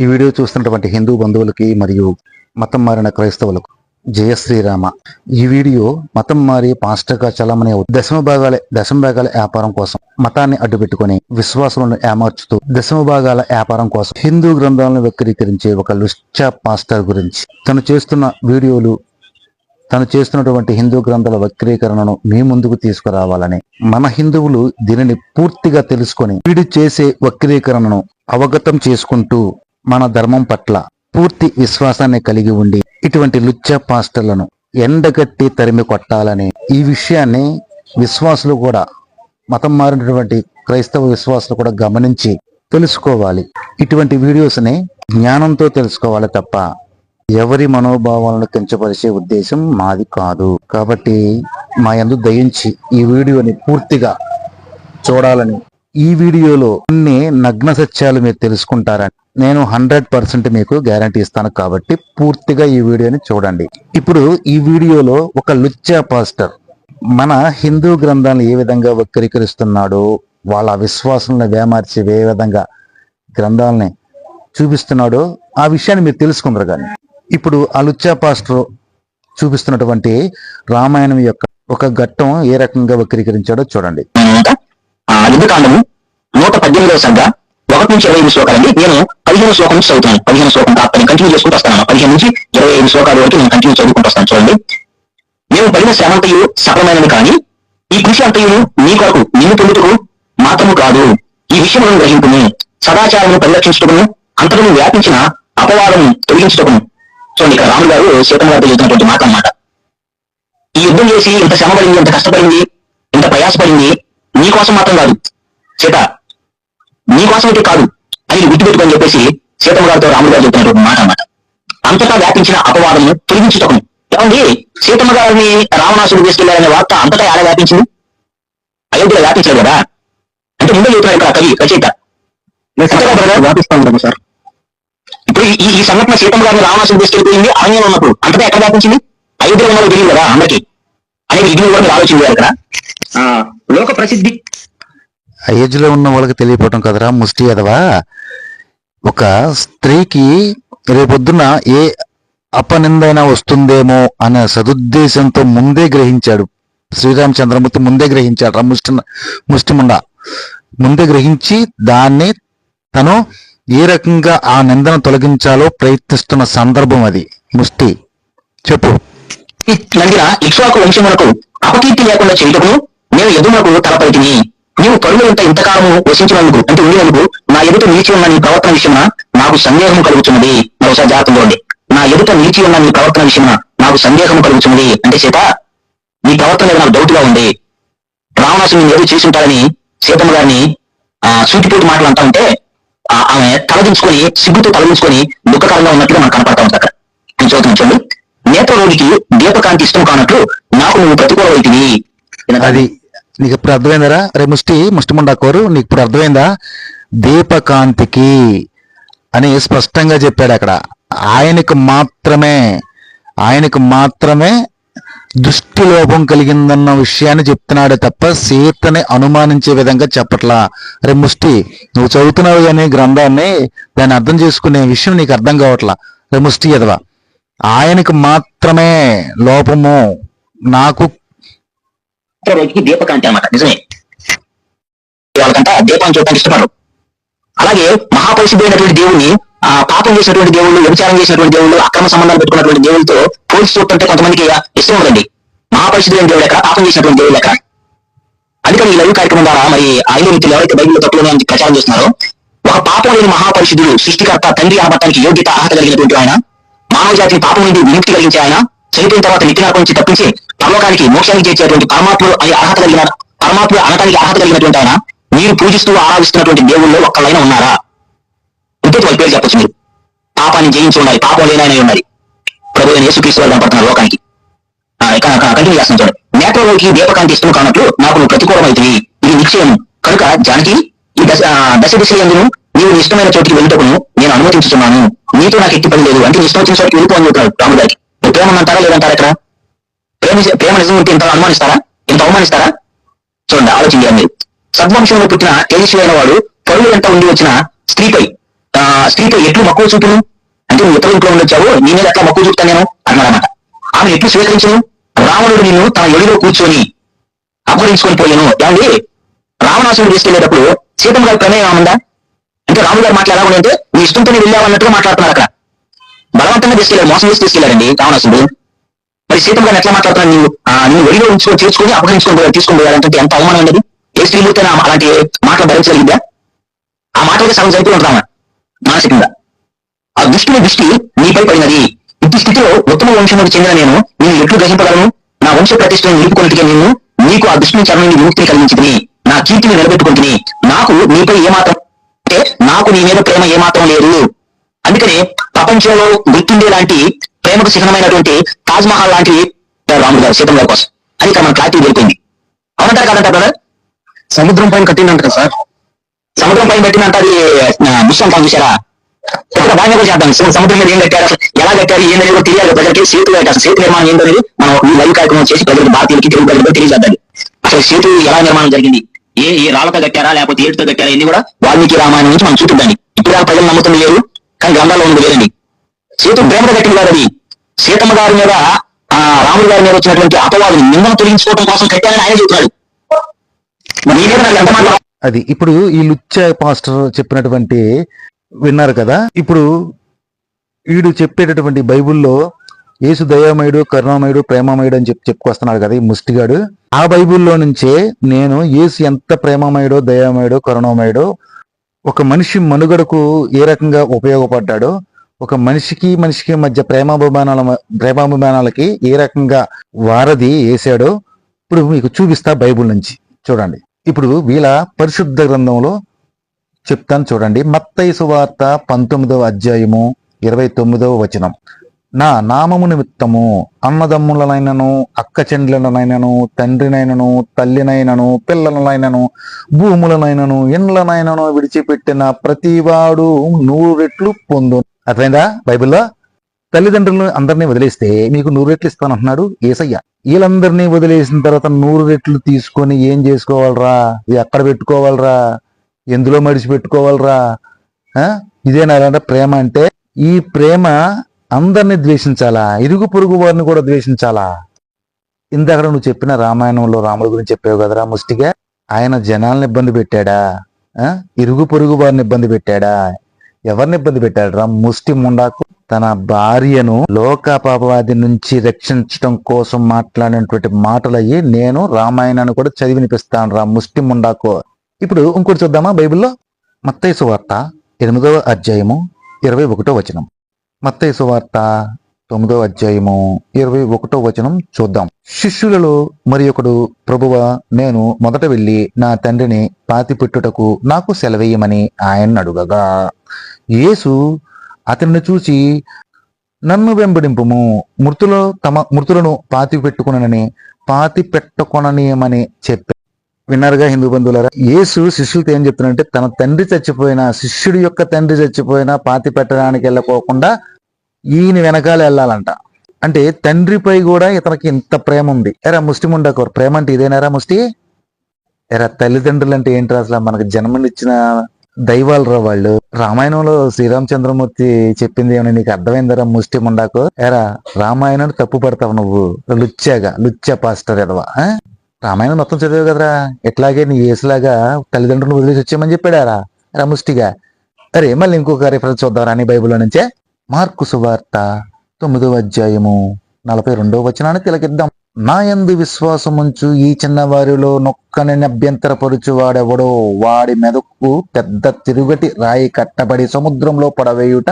ఈ వీడియో చూస్తున్నటువంటి హిందూ బంధువులకి మరియు మతం మారిన క్రైస్తవులకు జయ శ్రీరామ. ఈ వీడియో మతం మారి పాస్టర్గా చలమనే దశమ భాగాల దశమ భాగాల వ్యాపారం కోసం మతాన్ని అడ్డుపెట్టుకుని విశ్వాసులను ఏమార్చుతూ దశమ భాగాల వ్యాపారం కోసం హిందూ గ్రంథాలను వక్రీకరించే ఒక లుచ్చ పాస్టర్ గురించి. తను చేస్తున్న వీడియోలు తను చేస్తున్నటువంటి హిందూ గ్రంథాల వక్రీకరణను మీ ముందుకు తీసుకురావాలని మన హిందువులు దీనిని పూర్తిగా తెలుసుకొని వీడు చేసే వక్రీకరణను అవగతం చేసుకుంటూ మన ధర్మం పట్ల పూర్తి విశ్వాసాన్ని కలిగి ఉండి ఇటువంటి లుచ్చ పాస్టర్లను ఎండగట్టి తరిమి కొట్టాలని ఈ విషయాన్ని విశ్వాసులు కూడా మతం మారినటువంటి క్రైస్తవ విశ్వాసులు కూడా గమనించి తెలుసుకోవాలి. ఇటువంటి వీడియోస్ని జ్ఞానంతో తెలుసుకోవాలి తప్ప ఎవరి మనోభావాలను కించపరిచే ఉద్దేశం మాది కాదు. కాబట్టి మా యందు దయించి ఈ వీడియోని పూర్తిగా చూడాలని ఈ వీడియోలో కొన్ని నగ్న సత్యాలు మీరు తెలుసుకుంటారని నేను హండ్రెడ్ పర్సెంట్ మీకు గ్యారంటీ ఇస్తాను కాబట్టి పూర్తిగా ఈ వీడియోని చూడండి. ఇప్పుడు ఈ వీడియోలో ఒక లుచ్చా పాస్టర్ మన హిందూ గ్రంథాలను ఏ విధంగా వక్రీకరిస్తున్నాడో వాళ్ళ విశ్వాసాలను వేమార్చి ఏ విధంగా గ్రంథాలని చూపిస్తున్నాడో ఆ విషయాన్ని మీరు తెలుసుకుందరు కానీ. ఇప్పుడు ఆ లుచ్చా పాస్టర్ చూపిస్తున్నటువంటి రామాయణం యొక్క ఒక ఘట్టం ఏ రకంగా వక్రీకరించాడో చూడండి. నూట పద్దెనిమిదవ సంఘ ఒకటి నుంచి ఇరవై ఐదు శ్లోకాలండి నేను పదిహేను శ్లోకం నుంచి చదువుతాను పదిహేను శ్లోకం కాదు నేను కంటిన్యూ చేసుకుంటూ వస్తాను పదిహేను నుంచి ఇరవై ఐదు శ్లోకాల వరకు నేను కంటిన్యూ చదువుకుంటూ వస్తాను. చూడండి. మేము పడిన శ్రమంతయు సఫలమైనది కానీ ఈ కృషి అంతయును నీ కొరకు నిన్ను పొందుటకు మాత్రము కాదు. ఈ విషయములను గ్రహింపుని సదాచారమును పరిరక్షించటకును అంతకును వ్యాపించిన అపవాదము తొలగించటకును. చూడండి ఇక్కడ రాములు గారు సీతమ్మ గారితో చెబుతున్నటువంటి మాట అన్నమాట. ఈ యుద్ధం చేసి ఇంత శ్రమ పడింది ఇంత కష్టపడింది ఇంత ప్రయాసపడింది నీ కోసం మాత్రం కాదు. సీత నీ కోసం అయితే కాదు అని గుర్తుపెట్టుకొని చెప్పేసి సీతమ్మ గారితో రాములు గారు చెప్తున్నటువంటి మాట అన్నమాట. అంతటా వ్యాపించిన అపవాదము తొలగించుటకు ఏమండి? సీతమ్మ గారిని రావణాసుడు తీసుకెళ్ళారనే వార్త అంతటా ఎలా వ్యాపించింది? అయోధ్యలో వ్యాపించలేదు కదా? అంటే ముందే చెబుతున్నాడు ఇక్కడ కవి రచయిత. వ్యాపిస్తాం సార్. ఇప్పుడు ఈ ఈ సంఘటన సీతమ్మ గారిని రావణాసుడు తీసుకెళ్ళిపోయింది అరణ్యంలో ఉన్నప్పుడు. అంతటా ఎక్కడ వ్యాపించింది? అయోధ్యలో ఉన్నదో తెలియదు కదా అందరికి. అనేది ఇది కూడా మీరు చేయాలి ఇక్కడ లోక ప్రసిద్ధి. ఆ ఏజ్లో ఉన్న వాళ్ళకి తెలియపోవటం కదరా ముష్టి అదవా? ఒక స్త్రీకి రేపొద్దున ఏ అపనిందైనా వస్తుందేమో అనే సదుద్దేశంతో ముందే గ్రహించాడు. శ్రీరామచంద్రమూర్తి ముందే గ్రహించాడు. రా ముష్టి ముష్టిముండ ముందే గ్రహించి దాన్ని తను ఏ రకంగా ఆ నిందను తొలగించాలో ప్రయత్నిస్తున్న సందర్భం అది. ముష్టి. చెప్పు. నందిన ఇక్ష్వాకు వంశమునకు అపకీర్తి లేకుండా చేయటకు నేను ఎదుమకు తలపైతిని నీవు పరులంత ఇంతకాలము వసించినందుకు అంటే ఉండేందుకు నా ఎదుట నిలిచి ఉన్న నీ ప్రవర్తన విషయమున నాకు సందేహం కలుగుతున్నది మరోసారి జాగ్రత్తలోండి నా ఎదుట నిలిచి ఉన్న నీ ప్రవర్తన విషయమున నాకు సందేహం కలుగుతున్నది అంటే సీత నీ ప్రవర్తన మీద నాకు డౌట్గా ఉంది. నేను ఏదో చేసి ఉంటారని సీతమ్మ గారిని ఆ సూటిపోటి మాటలు అంటా ఉంటే ఆమె తలదించుకొని సిగ్గుతో తలదించుకొని దుఃఖకరంగా ఉన్నట్టుగా మనకు కనపడతా ఉంది అక్కడ. నేను చదువుతున్నాను చూడండి. నేత్ర రోగికి దీపకాంతి ఇష్టం కానట్లు నాకు నువ్వు ప్రతికూలమైతివి అది నీకు ఇప్పుడు అర్థమైందరా? రే ముష్టి ముష్టిమండా కోరు నీకు ఇప్పుడు అర్థమైందా? దీపకాంతికి అని స్పష్టంగా చెప్పాడు అక్కడ. ఆయనకు మాత్రమే ఆయనకు మాత్రమే దృష్టి లోపం కలిగిందన్న విషయాన్ని చెప్తున్నాడే తప్ప సీతని అనుమానించే విధంగా చెప్పట్లా. రే ముష్టి నువ్వు చదువుతున్నావు కానీ గ్రంథాన్ని దాన్ని అర్థం చేసుకునే విషయం నీకు అర్థం కావట్లా. రే ముష్టి ఎదవా ఆయనకు మాత్రమే లోపము నాకు నేత్ర రోజుకి దీపకాంతి అన్నమాట నిజమే. వాళ్ళకంతా దీపాన్ని చూడటానికి ఇష్టపడరు. అలాగే మహాపరిశుద్ధమైనటువంటి దేవుని ఆ పాపం చేసినటువంటి దేవుళ్ళు వ్యభిచారం చేసినటువంటి దేవుళ్ళు అక్రమ సంబంధాలు పెట్టుకున్నటువంటి దేవులతో పోల్చి చూస్తుంటే కొంతమందికి ఇష్టం ఉందండి మహాపరిశుద్ధమైన దేవుడు ఎక్కడ? పాపం చేసినటువంటి దేవుడు ఎక్కడ? అందుకని ఈ లైవ్ కార్యక్రమం ద్వారా మరి ఐదు మిత్రులు ఎవరైతే బైబిల్లో తప్పులు అని ప్రచారం చేస్తున్నారో ఒక పాపం లేని మహాపరిశుద్ధుడు సృష్టికర్త తండ్రి అనబడటానికి యోగ్యత అర్హత కలిగినటువంటి ఆయన మానవ జాతిని పాపం నుండి విముక్తి కలిగించే ఆయన చనిపోయిన తర్వాత నిత్య నుంచి తప్పించి పరలోకానికి మోక్షానికి చేర్చేటువంటి పరమాత్ముడు అనే అర్హత కలిగిన పరమాత్ముడు అనటానికి అర్హత కలిగినటువంటి ఆయన మీరు పూజిస్తూ ఆరాధిస్తున్నటువంటి దేవుళ్ళు ఒక్కళ్ళైనా ఉన్నారా? ఉద్యోగ వాళ్ళ పేరు చెప్పొచ్చు మీరు. పాపాన్ని జయించి ఉండాలి పాపం లేనైనా ఉండాలి. ప్రభు యేసుక్రీస్తు వారు కనపడుతున్నారు లోకానికి. కంటిన్యూ చేస్తాను చూడండి. నేత్రలోకి దీపకాంతి ఇష్టం కానట్లు నాకు నువ్వు ప్రతికూలమైతివి. ఇది నిశ్చయం కనుక జానకి ఈ దశ దశ దిశ ఎందును నీవు ఇష్టమైన చోటికి వెళ్ళటకును నేను అనుమతించుతున్నాను నీతో నాకు ఎట్టి పని లేదు. అంటే నీ ఇష్టం వచ్చిన చోటికి వెళ్ళిపో అని చెప్తాడు గారికి. ప్రేమ అంటారా లేదంటారా ఇక్కడ? ప్రేమ ప్రేమ నిజం ఉంటే ఇంత అనుమానిస్తారా? ఇంత అవమానిస్తారా? చూడండి ఆలోచించారు మీరు సద్వంశంలో పుట్టిన తేజస్వైన వాడు పరువు వెంట ఉండి వచ్చిన స్త్రీపై. ఆ, స్త్రీపై ఎట్లు మక్కువ చూపును? అంటే నువ్వు ఉత్తర ఇంట్లో ఉండొచ్చావు నీ మీద ఎట్లా మక్కువ చూపుతాను నేను? అన్నాడనమాట ఆమె ఎట్లు స్వీకరించను? రావణుడు నిన్ను తన ఎడిలో కూర్చొని అపహరించుకొని పోయాను. ఏమండి? రావణాసుడు తీసుకెళ్ళేటప్పుడు సీతమ్మ గారి ప్రమేయం ఉందా అంటే రాముడు గారు మాట్లాడాలి అంటే నీ ఇష్టంతోనే వెళ్ళావన్నట్టుగా మాట్లాడుతున్నారు అక్కడ. బలవంతంగా తీసుకెళ్ళారు మోసం చేసి తీసుకెళ్ళారండి రావణాసుడు మరి సీతమ్మ గారిని ఎట్లా మాట్లాడుతున్నాను నువ్వు ఆ, నువ్వు ఒడిలో ఉంచుకొని తీర్చుకొని అపహరించుకొని పోయాడు తీసుకొని పోయాడంటే ఎంత అవమానం ఉండదు ఏ స్త్రీలతో అలాంటి మాటలు భరించగలిగిందా? ఆ మాటలకి సగం చనిపోయి ఉంటామా మానసికంగా. ఆ దుష్టుని దృష్టి నీపై పడినది. ఇంటి స్థితిలో ఉత్తమ వంశముకు చెందిన నేను నేను ఎట్లు గ్రహింపగలను? నా వంశ ప్రతిష్టను నిలుపుకున్నట్టుగా నేను నీకు ఆ దుష్టుని చరణి విముక్తిని కలిగించింది. నా కీర్తిని నిలబెట్టుకుంటుని నాకు నీపై ఏమాత్రం అంటే నాకు నీ మీద ప్రేమ ఏమాత్రం లేదు. అందుకనే ప్రపంచంలో గుర్తుండే లాంటి ప్రేమకు చిహ్నమైనటువంటి తాజ్ మహల్ లాంటి రాముడు గారు సీతం గారి కోసం. అది ఇక్కడ మన క్లారిటీ దొరికింది. అవునంటారు కాదంటారు బ్రదర్ సముద్రం పైన కట్టిందంట కదా సార్. సముద్రం పైన పెట్టినంత అది విషయం కాదు చూసారా దాని మీద చేద్దాం. సముద్రం మీద ఏం కట్టారు? ఎలా కట్టారు? ఏందనేది కూడా తెలియాలి. ప్రజలకి సేతు అసలు సేతు నిర్మాణం ఏంటనేది మనం ఈ లైవ్ కార్యక్రమం చేసి ప్రజలకు భారతీయులకి తెలుగు ప్రజలకు తెలియజేద్దాం. అసలు సేతు ఎలా నిర్మాణం జరిగింది? ఏ ఏ రాళ్ళతో కట్టారా? లేకపోతే ఏటుతో కట్టారా? ఇన్ని కూడా వాల్మీకి రామాయణం నుంచి మనం చూపిద్దాం ఇప్పుడు ప్రజలు నమ్ముతుంది లేరు కానీ గ్రంథాల్లో ఉంది లేదండి సేతు ప్రేమతో కట్టింది కాదు సీతమ్మ గారి మీద ఆ రాముడి గారి మీద వచ్చినటువంటి అపవాదుని నిందను తొలగించుకోవడం కోసం కట్టాలని ఆయన చెబుతున్నాడు అది ఇప్పుడు ఈ లుచ్చ పాస్టర్ చెప్పినటువంటి విన్నారు కదా? ఇప్పుడు వీడు చెప్పేటటువంటి బైబుల్లో యేసు దయామయుడు కరుణామయుడు ప్రేమమయుడు అని చెప్పి చెప్పుకొస్తున్నాడు కదా ఈ ముష్టిగాడు. ఆ బైబుల్లో నుంచే నేను యేసు ఎంత ప్రేమమయుడో దయామయుడో కరుణామయుడో ఒక మనిషి మనుగడకు ఏ రకంగా ఉపయోగపడ్డాడో ఒక మనిషికి మనిషికి మధ్య ప్రేమాభిమానాల ప్రేమాభిమానాలకి ఏ రకంగా వారధి వేసాడో ఇప్పుడు మీకు చూపిస్తా బైబిల్ నుంచి. చూడండి. ఇప్పుడు వీళ్ళ పరిశుద్ధ గ్రంథంలో చెప్తాను చూడండి. మత్తయి సువార్త పంతొమ్మిదవ అధ్యాయము ఇరవై తొమ్మిదవ వచనం. నా నామము నిమిత్తము అన్నదమ్ములనైనను అక్క చెండ్లనైనను తండ్రినైనను తల్లినైనను పిల్లలనైనను భూములనైనను ఇండ్లనైనను విడిచిపెట్టిన ప్రతివాడు నూరు రెట్లు పొందు అర్థమైందా? బైబిల్లో తల్లిదండ్రులను అందరినీ వదిలేస్తే మీకు నూరు రెట్లు ఇస్తాను అంటున్నాడు ఏసయ్య. వీళ్ళందరినీ వదిలేసిన తర్వాత నూరు రెట్లు తీసుకొని ఏం చేసుకోవాలరా? ఎక్కడ పెట్టుకోవాలరా? ఎందులో మడిచి పెట్టుకోవాలరా? ఆ? ఇదేనా అంటే ప్రేమ అంటే ఈ ప్రేమ అందరిని ద్వేషించాలా? ఇరుగు పొరుగు వారిని కూడా ద్వేషించాలా? ఇందాక నువ్వు చెప్పిన రామాయణంలో రాముడి గురించి చెప్పావు కదరా ముష్టిగా. ఆయన జనాల్ని ఇబ్బంది పెట్టాడా? ఇరుగు పొరుగు వారిని ఇబ్బంది పెట్టాడా? ఎవరిని ఇబ్బంది పెట్టాడురా? ముష్టి ముండాకు తన భార్యను లోకాపవాది నుంచి రక్షించడం కోసం మాట్లాడినటువంటి మాటలయ్యి నేను రామాయణాన్ని కూడా చదివి వినిపిస్తాను రా ముష్టి ముండాకు ఇప్పుడు ఇంకోటి చూద్దామా బైబిల్లో? మత్తైసు వార్త ఎనిమిదవ అధ్యాయము ఇరవై ఒకటో వచనం. మత్తైసు వార్త తొమ్మిదో అధ్యాయము ఇరవై ఒకటో వచనం చూద్దాం. శిష్యులలో మరి ఒకడు ప్రభువ నేను మొదట వెళ్ళి నా తండ్రిని పాతి పెట్టుటకు నాకు సెలవేయమని ఆయన అడుగగా. యేసు అతనిని చూసి నన్ను వెంబడింపుము మృతులు తమ మృతులను పాతి పెట్టుకునని పాతి పెట్టుకొననీయమని చెప్పి విన్నారుగా హిందూ బంధువులారా యేసు శిష్యులతో ఏం చెప్తున్నాడంటే తన తండ్రి చచ్చిపోయినా శిష్యుడి యొక్క తండ్రి చచ్చిపోయినా పాతి పెట్టడానికి వెళ్ళకోకుండా ఈయన వెనకాల వెళ్ళాలంట. అంటే తండ్రిపై కూడా ఇతనికి ఇంత ప్రేమ ఉంది. ఎరా ముష్టి ముండకోరు ప్రేమ అంటే ఇదేనారా ముష్టి? ఎరా తల్లిదండ్రులు అంటే ఏంటి అసలు? మనకు జన్మనిచ్చిన దైవాలు రా వాళ్ళు. రామాయణంలో శ్రీరామచంద్రమూర్తి చెప్పింది ఏమైనా నీకు అర్థమైందరా ముష్టి ముండాకో ఎరా రామాయణం తప్పు పడతావు నువ్వు. లుచ్చాగా లుచ్చా పాస్టర్ ఎదవా ఆ? రామాయణం మొత్తం చదివావు కదరా. ఎట్లాగే నీ ఏసులాగా తల్లిదండ్రులు వదిలేసి వచ్చామని చెప్పాడారా? రా ముష్టిగా. అరే మళ్ళీ ఇంకొక రిఫరెన్స్ చూద్దాం రాని బైబిల్లో నుంచే. మార్కు సువార్త తొమ్మిదవ అధ్యాయము నలభై రెండవ వచనాన్ని తిలకిద్దాం. నా ఎందు విశ్వాసముంచు ఈ చిన్నవారిలో నొక్కని అభ్యంతరపరుచు వాడెవడో? వాడి మెదకు పెద్ద తిరుగటి రాయి కట్టబడి సముద్రంలో పడవేయుట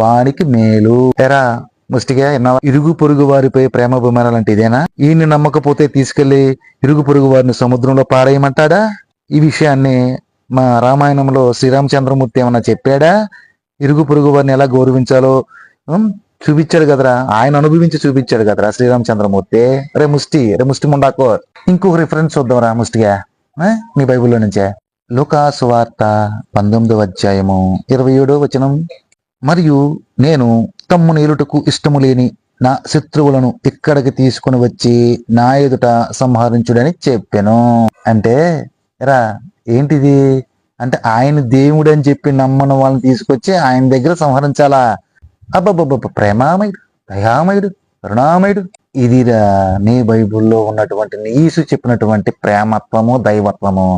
వానికి మేలు. ఎరా ముష్టిగా ఇరుగు పొరుగు వారిపై ప్రేమాభిమానాలు అంటే ఇదేనా? ఈయన్ని నమ్మకపోతే తీసుకెళ్ళి ఇరుగు పొరుగు వారిని సముద్రంలో పారేయమంటాడా? ఈ విషయాన్ని మా రామాయణంలో శ్రీరామచంద్రమూర్తి ఏమన్నా చెప్పాడా? ఇరుగు పొరుగు వారిని ఎలా గౌరవించాలో చూపించాడు కదరా. ఆయన అనుభవించి చూపించాడు కదరా శ్రీరామచంద్రమూర్తి. రే ముష్టి రే ముష్టి ముండాకో. ఇంకొక రిఫరెన్స్ చూద్దాం రా ముష్టిగా మీ బైబిల్లో నుంచే. లోకా సువార్త పంతొమ్మిదవ అధ్యాయము ఇరవై ఏడో వచనం. మరియు నేను తమ్ము నీలుటకు ఇష్టము లేని నా శత్రువులను ఇక్కడికి తీసుకుని వచ్చి నా ఎదుట సంహరించుడని చెప్పాను. అంటే రా ఏంటిది? అంటే ఆయన దేవుడు అని చెప్పి నమ్మని వాళ్ళని తీసుకొచ్చి ఆయన దగ్గర సంహరించాలా? అబ్బబ్బబ్బ ప్రేమామయుడు దయామయుడు కరుణామయుడు. ఇదిరా నీ బైబిల్లో ఉన్నటువంటి నీసు చెప్పినటువంటి ప్రేమత్వము దైవత్వము.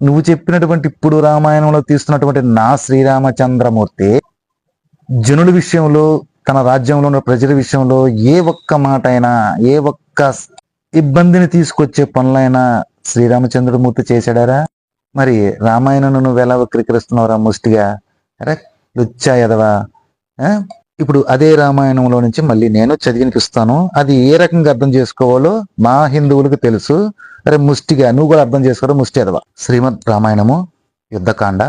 నువ్వు చెప్పినటువంటి ఇప్పుడు రామాయణంలో తీస్తున్నటువంటి నా శ్రీరామచంద్రమూర్తి జనుల విషయంలో తన రాజ్యంలో ఉన్న ప్రజల విషయంలో ఏ ఒక్క మాట అయినా ఏ ఒక్క ఇబ్బందిని తీసుకొచ్చే పనులైనా శ్రీరామచంద్రమూర్తి చేశాడారా? మరి రామాయణను నువ్వు ఎలా వక్రీకరిస్తున్నావురా ముష్టిగా? అరే లుచ్చా ఎదవా ఇప్పుడు అదే రామాయణంలో నుంచి మళ్ళీ నేను చదివినిపిస్తాను అది ఏ రకంగా అర్థం చేసుకోవాలో మా హిందువులకు తెలుసు. అరే ముష్టిగా నువ్వు కూడా అర్థం చేసుకోవడం ముష్టి ఎదవా శ్రీమద్ రామాయణము యుద్ధకాండ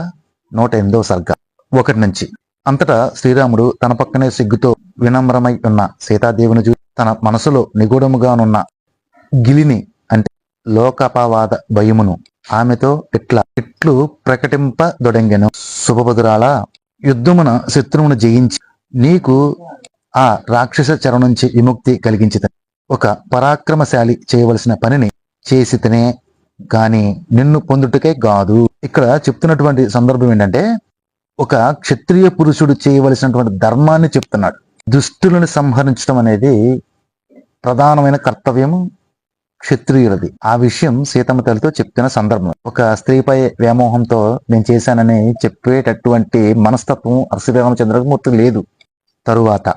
నూట ఎనిమిదవ సర్గ. ఒకటి నుంచి. అంతటా శ్రీరాముడు తన పక్కనే సిగ్గుతో వినమ్రమై ఉన్న సీతాదేవిని చూసి తన మనసులో నిగూఢముగానున్న గిలిని అంటే లోకపవాద భయమును ఆమెతో ఇట్లా ఇట్లు ప్రకటింపదొడంగెను శుభభద్రాల యుద్ధమున శత్రువును జయించి నీకు ఆ రాక్షస చెర నుంచి విముక్తి కలిగించిత ఒక పరాక్రమశాలి చేయవలసిన పనిని చేసితనే గాని నిన్ను పొందుటకే కాదు ఇక్కడ చెప్తున్నటువంటి సందర్భం ఏంటంటే ఒక క్షత్రియ పురుషుడు చేయవలసినటువంటి ధర్మాన్ని చెప్తున్నాడు. దుష్టులను సంహరించడం అనేది ప్రధానమైన కర్తవ్యము. క్షత్రియులది. ఆ విషయం సీతమ్మ తల్లితో చెప్తున్న సందర్భం. ఒక స్త్రీపై వ్యామోహంతో నేను చేశానని చెప్పేటటువంటి మనస్తత్వం శ్రీరామచంద్రమూర్తి లేదు. తరువాత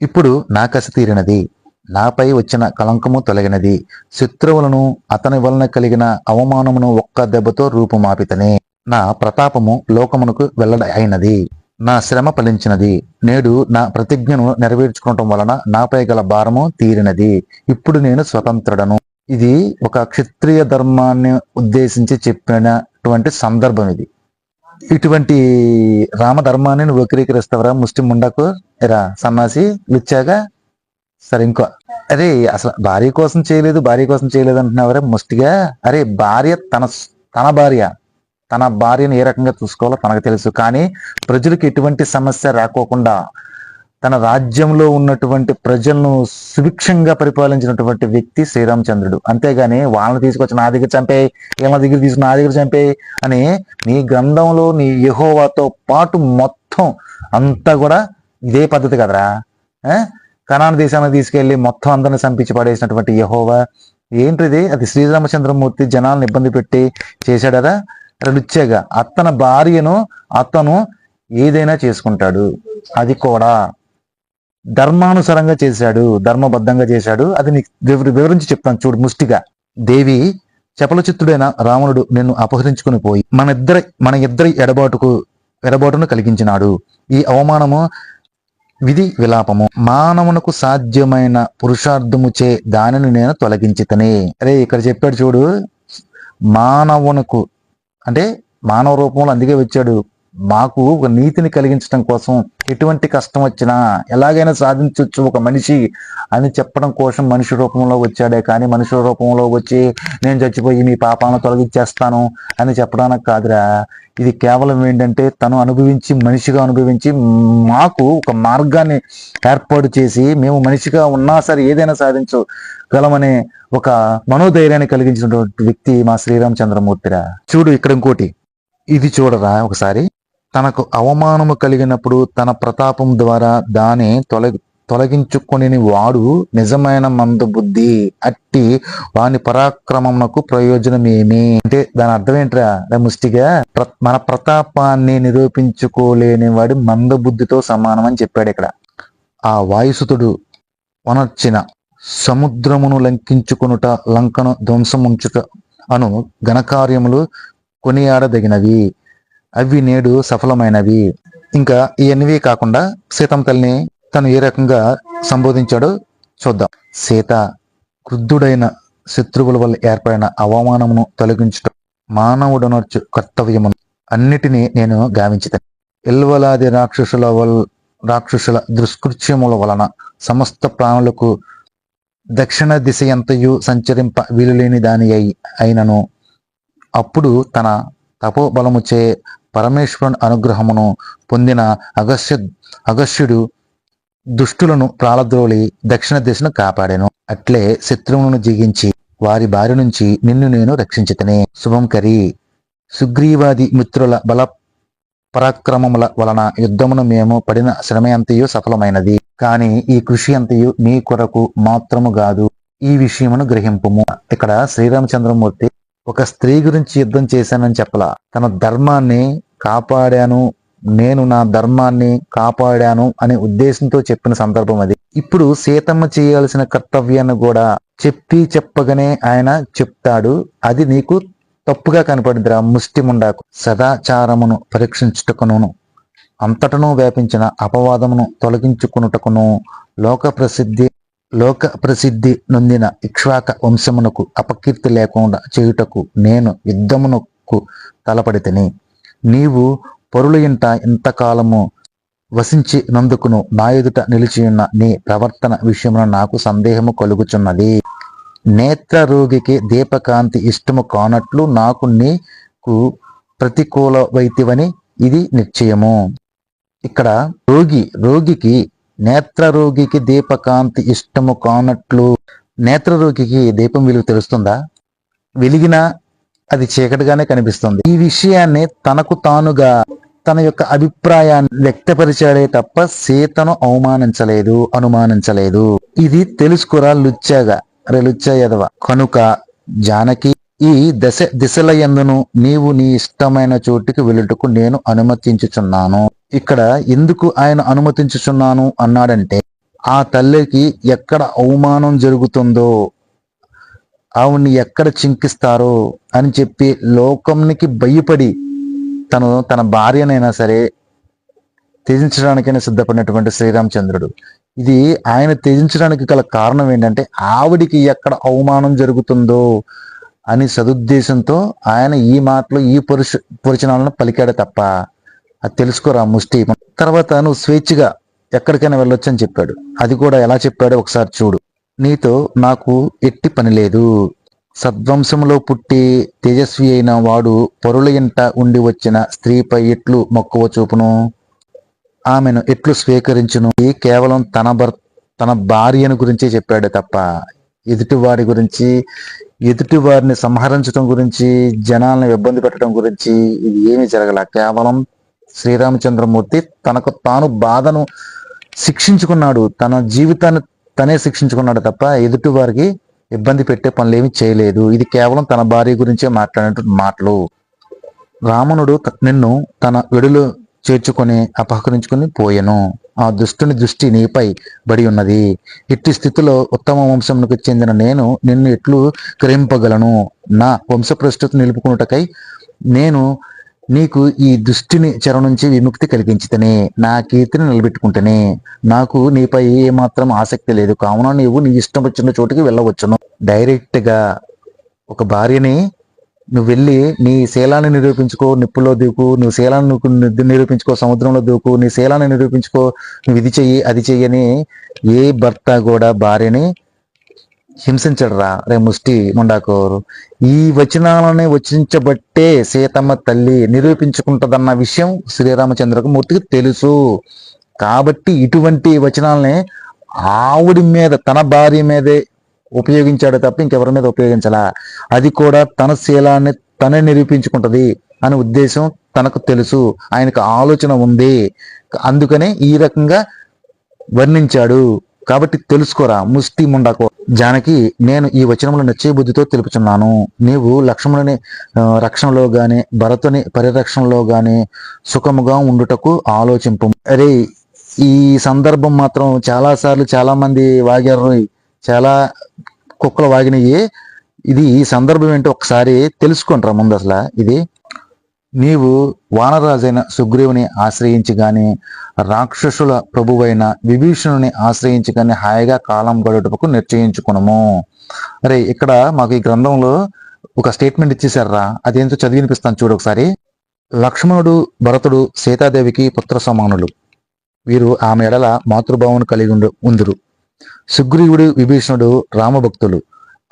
ఇప్పుడు నా కసి తీరినది. నాపై వచ్చిన కలంకము తొలగినది. శత్రువులను అతని వలన కలిగిన అవమానమును ఒక్క దెబ్బతో రూపుమాపితనే. నా ప్రతాపము లోకమునకు వెల్లడ అయినది నా శ్రమ ఫలించినది. నేడు నా ప్రతిజ్ఞను నెరవేర్చుకోవటం వలన నాపై గల భారము తీరినది. ఇప్పుడు నేను స్వతంత్రుడను. ఇది ఒక క్షత్రియ ధర్మాన్ని ఉద్దేశించి చెప్పినటువంటి సందర్భం ఇది. ఇటువంటి రామధర్మాన్ని నువ్వు వక్రీకరిస్తావరా? ముస్లిం ముండకు ఇరా సన్నాసి లుచ్చాగా? సరే ఇంకో. అరే అసలు భార్య కోసం చేయలేదు భార్య కోసం చేయలేదు అంటున్నావరా ముష్టిగా? అరే భార్య తన తన భార్య తన భార్యను ఏ రకంగా చూసుకోవాలో తనకు తెలుసు. కానీ ప్రజలకు ఎటువంటి సమస్య రాకోకుండా తన రాజ్యంలో ఉన్నటువంటి ప్రజలను సుభిక్షంగా పరిపాలించినటువంటి వ్యక్తి శ్రీరామచంద్రుడు. అంతేగాని వాళ్ళని తీసుకొచ్చి నా దగ్గర చంపే వీళ్ళ దగ్గర తీసుకుని నా దగ్గర చంపే అని నీ గ్రంథంలో నీ యహోవాతో పాటు మొత్తం అంతా కూడా ఇదే పద్ధతి కదరా? ఆ? కనాన దేశానికి తీసుకెళ్ళి మొత్తం అందరిని చంపించి పడేసినటువంటి యహోవా. ఏంటిది? అది శ్రీరామచంద్రమూర్తి జనాలను ఇబ్బంది పెట్టి చేశాడరా రుచ్చేగా అతని భార్యను అతను ఏదైనా చేసుకుంటాడు. అది కూడా. ధర్మానుసారంగా చేశాడు ధర్మబద్ధంగా చేశాడు. అది నీకు వివరించి చెప్తాను చూడు ముష్టిగా. దేవి చపల చిత్తుడైన రావణుడు నిన్ను అపహరించుకుని పోయి మన ఇద్దరి మన ఇద్దరి ఎడబాటుకు ఎడబాటును కలిగించినాడు. ఈ అవమానము విధి విలాపము. మానవునకు సాధ్యమైన పురుషార్థము చే దానిని నేను తొలగించితనే. అరే ఇక్కడ చెప్పాడు చూడు మానవునకు అంటే మానవ రూపంలో అందుకే వచ్చాడు. మాకు ఒక నీతిని కలిగించడం కోసం ఎటువంటి కష్టం వచ్చినా ఎలాగైనా సాధించవచ్చు ఒక మనిషి అని చెప్పడం కోసం మనిషి రూపంలో వచ్చాడే. కానీ మనిషి రూపంలో వచ్చి నేను చచ్చిపోయి మీ పాపాలను తొలగించేస్తాను అని చెప్పడానికి కాదురా. ఇది కేవలం ఏంటంటే తను అనుభవించి మనిషిగా అనుభవించి మాకు ఒక మార్గాన్ని ఏర్పాటు చేసి మేము మనిషిగా ఉన్నా సరే ఏదైనా సాధించగలమనే ఒక మనోధైర్యాన్ని కలిగించినటువంటి వ్యక్తి మా శ్రీరామచంద్రమూర్తిరా. చూడు ఇక్కడ ఇంకోటి. ఇది చూడరా ఒకసారి. తనకు అవమానము కలిగినప్పుడు తన ప్రతాపం ద్వారా దాని తొలగి తొలగించుకొని వాడు నిజమైన మందబుద్ధి అట్టి వాని పరాక్రమమునకు ప్రయోజనమేమి? అంటే దాని అర్థం ఏంట్రా? రా ముష్టిగా ప్ర- మన ప్రతాపాన్ని నిరూపించుకోలేని వాడి మందబుద్ధితో సమానం అని చెప్పాడు ఇక్కడ. ఆ వాయుసుతుడు వనర్చిన సముద్రమును లంకించుకొనుట లంకను ధ్వంసముంచుట అను ఘనకార్యములు కొనియాడదగినవి. అవి నేడు సఫలమైనవి. ఇంకా ఇవన్నీ కాకుండా సీతమ్మ తల్లిని తను ఏ రకంగా సంబోధించాడో చూద్దాం. సీత క్రుద్ధుడైన శత్రువుల వల్ల ఏర్పడిన అవమానమును తొలగించడం మానవుడనొచ్చు కర్తవ్యమును. అన్నిటినీ నేను గావించిత. ఇల్వలాది రాక్షసుల వల్ల రాక్షసుల దుష్కృత్యముల వలన సమస్త ప్రాణులకు దక్షిణ దిశ ఎంతయు సంచరింప వీలులేని దాని అయి అయినను. అప్పుడు తన తపోబలముచే పరమేశ్వరుని అనుగ్రహమును పొందిన అగస్య అగస్యుడు దుష్టులను ప్రాళద్రోలి దక్షిణ దిశను కాపాడాను. అట్లే శత్రువులను జిగించి వారి బారి నుంచి నిన్ను నేను రక్షించితనే. శుభం కరి. సుగ్రీవాది మిత్రుల బల పరాక్రమముల వలన యుద్ధమును మేము పడిన శ్రమ అంతయు సఫలమైనది. కానీ ఈ కృషి అంతయు నీ కొరకు మాత్రము కాదు. ఈ విషయమును గ్రహింపుము. ఇక్కడ శ్రీరామచంద్రమూర్తి ఒక స్త్రీ గురించి యుద్ధం చేశానని చెప్పలా. తన ధర్మాన్ని కాపాడాను నేను నా ధర్మాన్ని కాపాడాను అనే ఉద్దేశంతో చెప్పిన సందర్భం అది. ఇప్పుడు సీతమ్మ చేయాల్సిన కర్తవ్యాన్ని కూడా చెప్పి చెప్పగానే ఆయన చెప్తాడు అది నీకు తప్పుగా కనపడిందిరా ముష్టిముండాకు. సదాచారమును పరీక్షించుటకును అంతటను వ్యాపించిన అపవాదమును తొలగించుకునుటకును లోక ప్రసిద్ధి లోక ప్రసిద్ధి నొందిన ఇక్ష్వాక వంశమునకు అపకీర్తి లేకుండా చేయుటకు నేను యుద్ధమునకు తలపడితిని నీవు పరుల ఇంట ఇంతకాలము వసించి నందుకును నా ఎదుట నిలిచియున్న నీ ప్రవర్తన విషయమున నాకు సందేహము కలుగుచున్నది. నేత్ర రోగికి దీపకాంతి ఇష్టము కానట్లు నాకు నీకు ప్రతికూల వైతివని ఇది నిశ్చయము. ఇక్కడ రోగి రోగికి నేత్ర రోగికి దీపకాంతి ఇష్టము కానట్లు నేత్ర రోగికి దీపం విలువ తెలుస్తుందా? వెలిగిన అది చీకటిగానే కనిపిస్తుంది. ఈ విషయాన్ని తనకు తానుగా తన యొక్క అభిప్రాయాన్ని వ్యక్తపరిచాడే తప్ప సీతను అవమానించలేదు అనుమానించలేదు. ఇది తెలుసుకురా లుచ్చాగా రే లుచ్చా కనుక జానకి ఈ దశ దిశల ఎందును నీవు నీ ఇష్టమైన చోటికి వెళ్ళుటకు నేను అనుమతించుచున్నాను. ఇక్కడ ఎందుకు ఆయన అనుమతించుచున్నాను అన్నాడంటే ఆ తల్లికి ఎక్కడ అవమానం జరుగుతుందో ఆవిడ్ని ఎక్కడ చింకిస్తారో అని చెప్పి లోకంనికి భయపడి తను తన భార్యనైనా సరే త్యజించడానికైనా సిద్ధపడినటువంటి శ్రీరామచంద్రుడు. ఇది ఆయన త్యజించడానికి గల కారణం ఏంటంటే ఆవిడికి ఎక్కడ అవమానం జరుగుతుందో అని సదుద్దేశంతో ఆయన ఈ మాటలు ఈ పురుష పురుషనాలను పలికాడు తప్ప అది తెలుసుకోరా ముష్టి? తర్వాత నువ్వు స్వేచ్ఛగా ఎక్కడికైనా వెళ్ళొచ్చు అని చెప్పాడు. అది కూడా ఎలా చెప్పాడో ఒకసారి చూడు. నీతో నాకు ఎట్టి పని లేదు. సద్వంశంలో పుట్టి తేజస్వి అయిన వాడు పరుల ఇంట ఉండి వచ్చిన స్త్రీపై ఎట్లు మక్కువ చూపును? ఆమెను ఎట్లు స్వీకరించును? ఇది కేవలం తన భర్ తన భార్యను గురించే చెప్పాడు తప్ప ఎదుటివారి గురించి ఎదుటి వారిని సంహరించడం గురించి జనాలను ఇబ్బంది పెట్టడం గురించి ఇది ఏమీ జరగల. కేవలం శ్రీరామచంద్రమూర్తి తనకు తాను బాధను శిక్షించుకున్నాడు. తన జీవితాన్ని తనే శిక్షించుకున్నాడు తప్ప ఎదుటి వారికి ఇబ్బంది పెట్టే పనులు ఏమి చేయలేదు. ఇది కేవలం తన భార్య గురించే మాట్లాడే మాటలు. రావణుడు నిన్ను తన వెడులు చేర్చుకొని అపహరించుకుని పోయెను. ఆ దుష్టుని దృష్టి నీపై బడి ఉన్నది. ఇట్టి స్థితిలో ఉత్తమ వంశమునకు చెందిన నేను నిన్ను ఎట్లు గ్రహింపగలను? నా వంశ ప్రస్తుతి నిలుపుకున్నటకై నేను నీకు ఈ దుష్టిని చెర నుంచి విముక్తి కలిగించితేనే నా కీర్తిని నిలబెట్టుకుంటేనే నాకు నీపై ఏమాత్రం ఆసక్తి లేదు. కావున నీవు నీ ఇష్టం వచ్చిన చోటుకి వెళ్ళవచ్చును. డైరెక్ట్గా ఒక భార్యని నువ్వు వెళ్ళి నీ శీలాన్ని నిరూపించుకో నిప్పులో దూకు నువ్వు శీలాన్ని నిరూపించుకో సముద్రంలో దూకు నీ శీలాన్ని నిరూపించుకో నువ్వు ఇది చెయ్యి అది చెయ్యని ఏ భర్త కూడా భార్యని హింసించడరా? రే ముష్టి ముండాకోరు. ఈ వచనాలని వచించబట్టే సీతమ్మ తల్లి నిరూపించుకుంటదన్న విషయం శ్రీరామచంద్రకు మూర్తికి తెలుసు. కాబట్టి ఇటువంటి వచనాలని ఆవిడి మీద తన భార్య మీదే ఉపయోగించాడు తప్ప ఇంకెవరి మీద ఉపయోగించాలా. అది కూడా తన శీలాన్ని తనే నిరూపించుకుంటది అనే ఉద్దేశం తనకు తెలుసు. ఆయనకు ఆలోచన ఉంది. అందుకనే ఈ రకంగా వర్ణించాడు. కాబట్టి తెలుసుకోరా ముష్టి ముండకో జానకి నేను ఈ వచనములు నచ్చే బుద్ధితో తెలుపుచున్నాను. నీవు లక్ష్మణుని రక్షణలో గాని భరతుని పరిరక్షణలో గాని సుఖముగా ఉండుటకు ఆలోచింపు. అరే ఈ సందర్భం మాత్రం చాలా సార్లు చాలా మంది వాగారు. చాలా కుక్కలు వాగినవి ఇది ఈ సందర్భం ఏంటో ఒకసారి తెలుసుకుంటారా ముందు అసలు? ఇది నీవు వానరాజైన సుగ్రీవుని ఆశ్రయించి గాని రాక్షసుల ప్రభువైన విభీషణుని ఆశ్రయించి గాని హాయిగా కాలం గడుటకు నిశ్చయించుకునము. అరే ఇక్కడ మాకు ఈ గ్రంథంలో ఒక స్టేట్మెంట్ ఇచ్చేసారా అదేంటో చదివి వినిపిస్తాను చూడు ఒకసారి. లక్ష్మణుడు భరతుడు సీతాదేవికి పుత్ర సమానులు. వీరు ఆమె ఎడల మాతృభావను కలిగి ఉండు ఉందురు. సుగ్రీవుడు విభీషణుడు రామభక్తులు.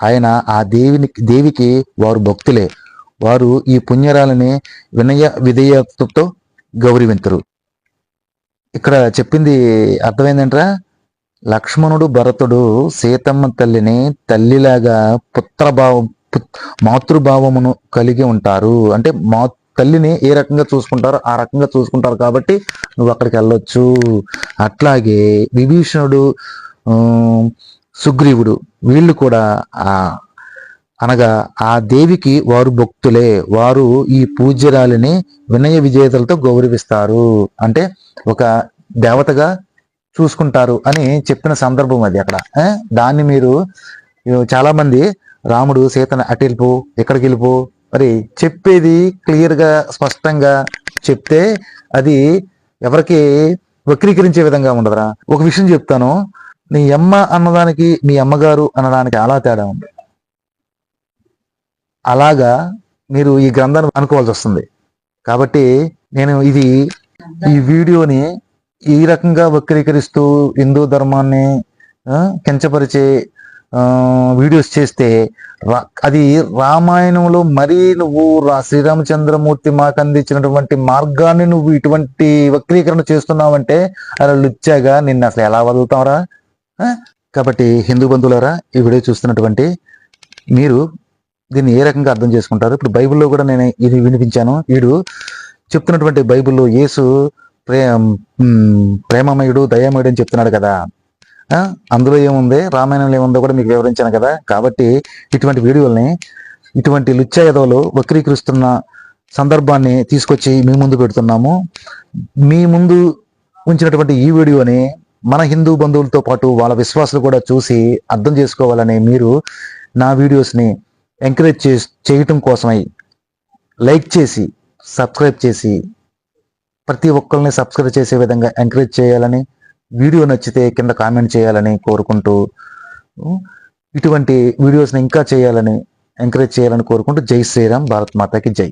ఆయన ఆ దేవిని దేవికి వారు భక్తులే. వారు ఈ పుణ్యరాలని వినయ విధేయతతో గౌరవించరు ఇక్కడ చెప్పింది అర్థమైందంటరా? లక్ష్మణుడు భరతుడు సీతమ్మ తల్లిని తల్లిలాగా పుత్రభావం పు- మాతృభావమును కలిగి ఉంటారు. అంటే మా తల్లిని ఏ రకంగా చూసుకుంటారో ఆ రకంగా చూసుకుంటారు కాబట్టి నువ్వు అక్కడికి వెళ్ళొచ్చు. అట్లాగే విభీషణుడు సుగ్రీవుడు వీళ్ళు కూడా ఆ అనగా ఆ దేవికి వారు భక్తులే వారు ఈ పూజ్యరాలిని వినయ విజేతలతో గౌరవిస్తారు. అంటే ఒక దేవతగా చూసుకుంటారు అని చెప్పిన సందర్భం అది అక్కడ. దాన్ని మీరు చాలా మంది రాముడు సీతను అటు వెళ్ళిపో ఎక్కడికి వెళ్ళిపో మరి చెప్పేది క్లియర్గా స్పష్టంగా చెప్తే అది ఎవరికి వక్రీకరించే విధంగా ఉండదురా. ఒక విషయం చెప్తాను. నీ అమ్మ అన్నదానికి మీ అమ్మగారు అన్నదానికి చాలా తేడా ఉంది. అలాగా మీరు ఈ గ్రంథాన్ని అనుకోవాల్సి వస్తుంది. కాబట్టి నేను ఇది ఈ వీడియోని ఈ రకంగా వక్రీకరిస్తూ హిందూ ధర్మాన్ని కించపరిచే వీడియోస్ చేస్తే రా- అది రామాయణంలో మరీ నువ్వు రా శ్రీరామచంద్రమూర్తి మాకు అందించినటువంటి మార్గాన్ని నువ్వు ఇటువంటి వక్రీకరణ చేస్తున్నావంటే అలా లుచ్చాగా నిన్ను అసలు ఎలా వదులుతావరా కాబట్టి హిందూ బంధువులారా ఈ వీడియో చూస్తున్నటువంటి మీరు దీన్ని ఏ రకంగా అర్థం చేసుకుంటారు? ఇప్పుడు బైబిల్లో కూడా నేను ఇది వినిపించాను. వీడు చెప్తున్నటువంటి బైబిల్లో యేసు ప్రే ప్రేమమయుడు దయామయుడు అని చెప్తున్నాడు కదా. అందులో ఏముంది? రామాయణంలో ఏముందో కూడా మీకు వివరించాను కదా. కాబట్టి ఇటువంటి వీడియోల్ని ఇటువంటి లుచ్చ యదవులు వక్రీకరిస్తున్న సందర్భాన్ని తీసుకొచ్చి మీ ముందు పెడుతున్నాము. మీ ముందు ఉంచినటువంటి ఈ వీడియోని మన హిందూ బంధువులతో పాటు వాళ్ళ విశ్వాసులు కూడా చూసి అర్థం చేసుకోవాలని మీరు నా వీడియోస్ని ఎంకరేజ్ చే చేయటం కోసమై లైక్ చేసి సబ్స్క్రైబ్ చేసి ప్రతి ఒక్కరిని సబ్స్క్రైబ్ చేసే విధంగా ఎంకరేజ్ చేయాలని వీడియో నచ్చితే కింద కామెంట్ చేయాలని కోరుకుంటూ ఇటువంటి వీడియోస్ని ఇంకా చేయాలని ఎంకరేజ్ చేయాలని కోరుకుంటూ జై శ్రీరామ్ భారత్ మాతాకి జై.